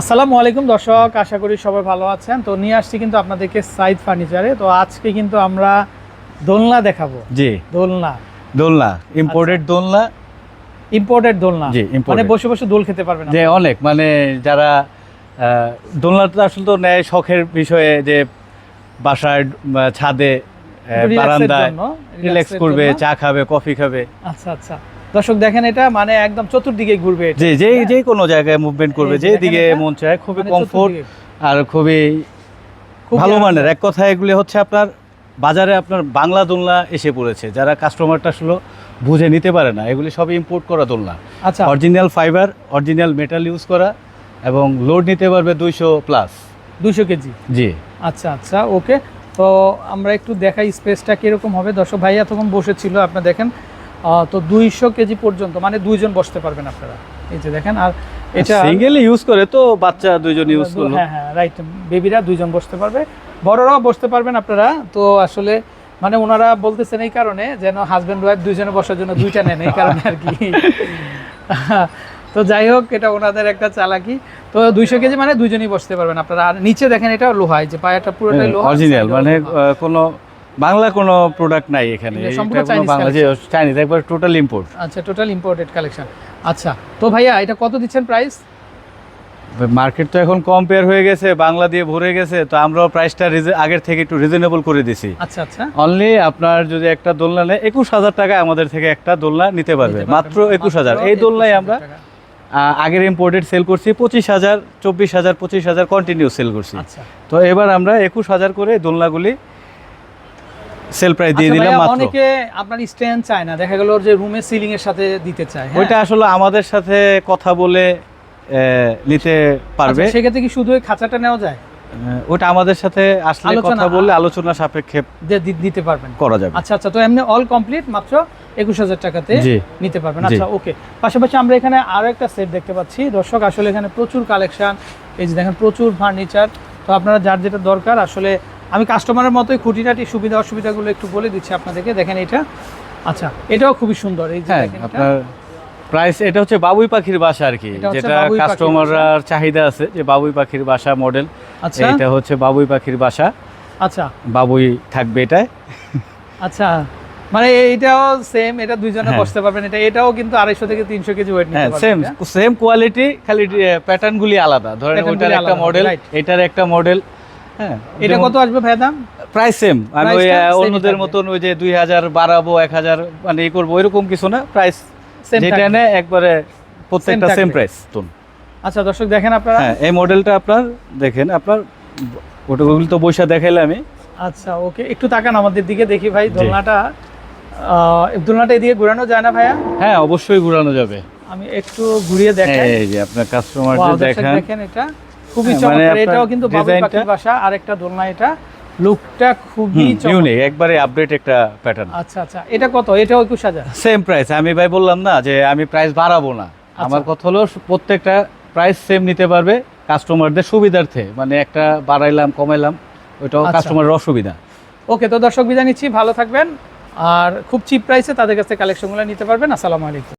আসসালামু আলাইকুম দর্শক আশা করি সবাই ভালো আছেন। তো নিয়ে আসছি কিন্তু আপনাদেরকে সাইদ ফার্নিচারে। তো আজকে কিন্তু আমরা দোলনা দেখাবো। জি। দোলনা। দোলনা ইম্পোর্টেড দোলনা। ইম্পোর্টেড দোলনা। জি, মানে বসে বসে দোল খেতে পারবেন যে অনেক মানে যারা আহ, দোলনাটা আসলে তো নেয় শখের বিষয়ে যে বাসায় ছাদে বারান্দায় রিল্যাক্স করবে চা খাবে কফি খাবে। আচ্ছা আচ্ছা। দর্শক দেখেন এটা মানে একদম চতুর্দিকে ঘুরবে। যে যে যে কোনো জায়গায় মুভমেন্ট করবে এই যে যে দিকে মন চায় খুবই মানে কমফোর্ট আর খুবই ভালো মানের এক কথায় এগুলি হচ্ছে আপনার বাজারে আপনার বাংলা দোলনা এসে পড়েছে। যারা কাস্টমারটা আসলে বুঝে নিতে পারে না এগুলি সবই ইম্পোর্ট করা দোলনা। আচ্ছা। Original fibre original metal use করা এবং লোড নিতে পারবে দুইশো প্লাস দুইশো কেজি? জি। আচ্ছা আচ্ছা ওকে। তো আমরা একটু দেখাই স্পেসটা কীরকম হবে। দর্শক ভাই এতক্ষণ বসেছিল আপনারা দেখেন। তো দুইশো কেজি পর্যন্ত মানে দুইজন বসতে পারবেন আপনারা। এই যে দেখেন আর এটা সিঙ্গেল ইউজ করে তো বাচ্চা দুইজন ইউজ করল। হ্যাঁ হ্যাঁ রাইট বেবিরা দুইজন বসতে পারবে। বড়রাও বসতে পারবেন আপনারা। তো আসলে মানে ওনারা বলতেছেন এই কারণে যেন হাজব্যান্ড ওয়াইফ দুইজনে বসার জন্য দুইটা নেন এই কারণে আর কি। তো যাই হোক এটা ওনাদের একটা চালাকি। তো দুইশো কেজি মানে দুইজনই বসতে পারবেন আপনারা। আর নিচে দেখেন এটা লোহা এই যে পায়াটা পুরোটাই লোহা। অরিজিনাল মানে কোনো বাংলা কোনো প্রোডাক্ট নাই এখানে। চাইনিজ একবার টোটাল ইম্পোর্ট আচ্ছা টোটাল ইম্পোর্টেড কালেকশন আচ্ছা তো ভাইয়া এটা কত দিচ্ছেন প্রাইস মার্কেট তো এখন কম্পেয়ার হয়ে গেছে বাংলা দিয়ে ভরে গেছে তো আমরাও প্রাইসটা আগের থেকে একটু রিজনেবল করে দিছি। আচ্ছা আচ্ছা। অনলি আপনার যদি একটা দোলনা নেয় একুশ হাজার টাকা আমাদের থেকে একটা দোলনা নিতে পারবে। মাত্র একুশ হাজার। এই দোলনায় আমরা আগের ইম্পোর্টেড সেল করছি পঁচিশ হাজার চব্বিশ হাজার পঁচিশ হাজার কন্টিনিউ সেল করছি। আচ্ছা। তো এবার আমরা একুশ হাজার করে দোলনাগুলি সেল প্রাইস দিয়ে আচ্ছা দিলাম মাত্র। অনেকে আপনার স্ট্যান্ড চায় না। দেখা গেল যে রুমের সিলিং এর সাথে দিতে চায় হ্যাঁ? ওইটা আসলে আমাদের সাথে কথা বলে নিতে পারবে। আচ্ছা, সেক্ষেত্রে কি শুধু খাঁচাটা নেওয়া যায়? ওইটা আমাদের সাথে আসলে কথা বললে আলোচনা সাপেক্ষে দিতে পারবেন। করা যাবে। আচ্ছা আচ্ছা তো এমনি অল কমপ্লিট মাত্র একুশ হাজার টাকাতে নিতে পারবেন। আচ্ছা ওকে পাশাপাশি আমরা এখানে আরও একটা সেট দেখতে পাচ্ছি। দর্শক আসলে এখানে প্রচুর কালেকশন এই যে দেখেন প্রচুর ফার্নিচার তো আপনারা যার যেটা দরকার আসলে আমি কাস্টমারের মতোই খুঁটিনাটি সুবিধা অসুবিধাগুলো একটু বলে দিচ্ছি আপনাদেরকে। দেখেন এটা। আচ্ছা এটাও খুবই সুন্দর। এই যে হ্যাঁ আপনার প্রাইস এটা হচ্ছে বাবুই পাখির বাসা আর কি যেটা কাস্টমাররা চাহিদা আছে যে বাবুই পাখির বাসা মডেল আচ্ছা। এটা হচ্ছে বাবুই পাখির বাসা। আচ্ছা। বাবুই থাকবে এটায়। আচ্ছা মানে এইটাও সেম এটা দুইজনে হ্যাঁ। বসতে পারবেন। এটা এটাও কিন্তু আড়াইশো থেকে তিনশো কেজি ওয়েট নিতে হ্যাঁ পারবে সেম সেম কোয়ালিটি খালি প্যাটার্ন গুলি আলাদা। ধরেন ওইটার একটা মডেল এটার একটা মডেল হ্যাঁ এটা কত আসবে ভাই দাম? প্রাইস সেম আমি ওই অন্যদের মতন ওই যে দুই হাজার বাড়াবো এক হাজার মানে করব এরকম কিছু না। প্রাইস যেটা। নেয় একবারে প্রত্যেকটা সেম প্রাইস তো আচ্ছা দর্শক দেখেন আপনারা। হ্যাঁ এই মডেলটা আপনার দেখেন আপনার তো বৈশা দেখাইলে আমি। আচ্ছা ওকে একটু তাকান আমাদের দিকে দেখি ভাই দোলনাটা দোলনাটা এদিকে ঘোরানো যায় না ভাইয়া? হ্যাঁ অবশ্যই ঘুরানো যাবে। আমি একটু ঘুরিয়ে দেখাই। এই যে আপনার Wow, কাস্টমারদের দেখেন এটা। খুবই হ্যাঁ, মানে চমৎকার। এটাও কিন্তু বাবুই পাখির বাসা দোলনা এটা। লুকটা খুবই ইউনিক একবারে আপডেট একটা প্যাটার্ন আচ্ছা আচ্ছা এটা কত? এটাও একুশ হাজার সেম প্রাইস আমি ভাই বললাম না যে আমি প্রাইস বাড়াবো না। আমার কথা হলো প্রত্যেকটা প্রাইস সেম নিতে পারবে কাস্টমারদের সুবিধার্থে। মানে একটা বাড়াইলাম কমাইলাম ওইটাও আচ্ছা। কাস্টমারের অসুবিধা। ওকে তো দর্শক বিদায় নিচ্ছি ভালো থাকবেন। আর খুব চিপ প্রাইসে তাদের কাছে কালেকশনগুলো নিতে পারবেন। আসসালামু আলাইকুম।